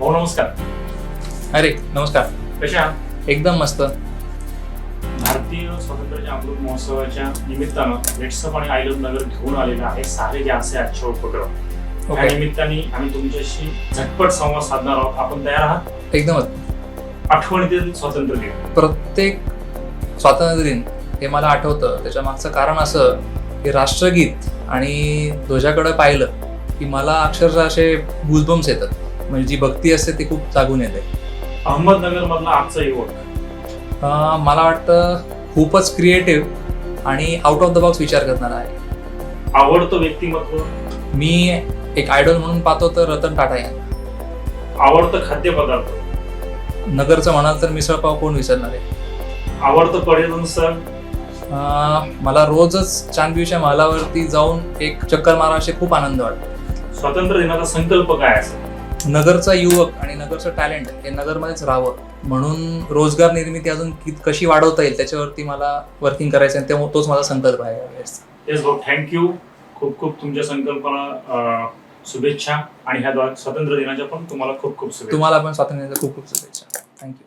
नमस्कार. अरे नमस्कार. कसे आहात? एकदम मस्त. भारतीय स्वातंत्र्याच्या अमृत महोत्सवाच्या निमित्तानं व्हॉट्सअप आणि आय लव्ह नगर घेऊन आलेला आहे सारे जे असे आजचे उपक्रम. त्या ओके निमित्ताने आम्ही तुमच्याशी झटपट संवाद साधणार आहोत. आपण तयार आहात? एकदमच. आठवणीतील स्वातंत्र्य दिन. प्रत्येक स्वातंत्र्य दिन हे मला आठवतं. त्याच्या मागचं कारण असं की राष्ट्रगीत आणि ध्वजाकडे पाहिलं की मला अक्षरशः असे गुजबम्स येतात. म्हणजे जी भक्ती असते ती खूप जागून येते. अहमदनगर मधला आजचा युवक. मला वाटतं खूपच क्रिएटिव्ह आणि आउट ऑफ द बॉक्स विचार करणारा आहे. आवडतं व्यक्तिमत्व? मी एक आयडॉल म्हणून पाहतो तर रतन टाटा यांना. आवडतं खाद्यपदार्थ? नगरचं म्हणाल तर मिसळपाव कोण विसरणार आहे? आवडतं पर्यटन स्थळ? अं, मला रोजच चांदवीच्या महालावरती जाऊन एक चक्कर मारायचे खूप आनंद वाटतो. स्वातंत्र्य दिनाचा संकल्प काय असेल? नगरचा युवक आणि नगरचं टॅलेंट हे नगरमध्येच राहावं. म्हणून रोजगार निर्मिती अजून कशी वाढवता येईल त्याच्यावरती मला वर्किंग करायचं आहे त्यामुळे तोच माझा संकल्प आहे. येस भाऊ थँक्यू खूप खूप तुमच्या संकल्पना शुभेच्छा आणि ह्या स्वातंत्र्य दिनाच्या पण तुम्हाला खूप खूप तुम्हाला पण स्वातंत्र्याच्या खूप खूप शुभेच्छा. थँक्यू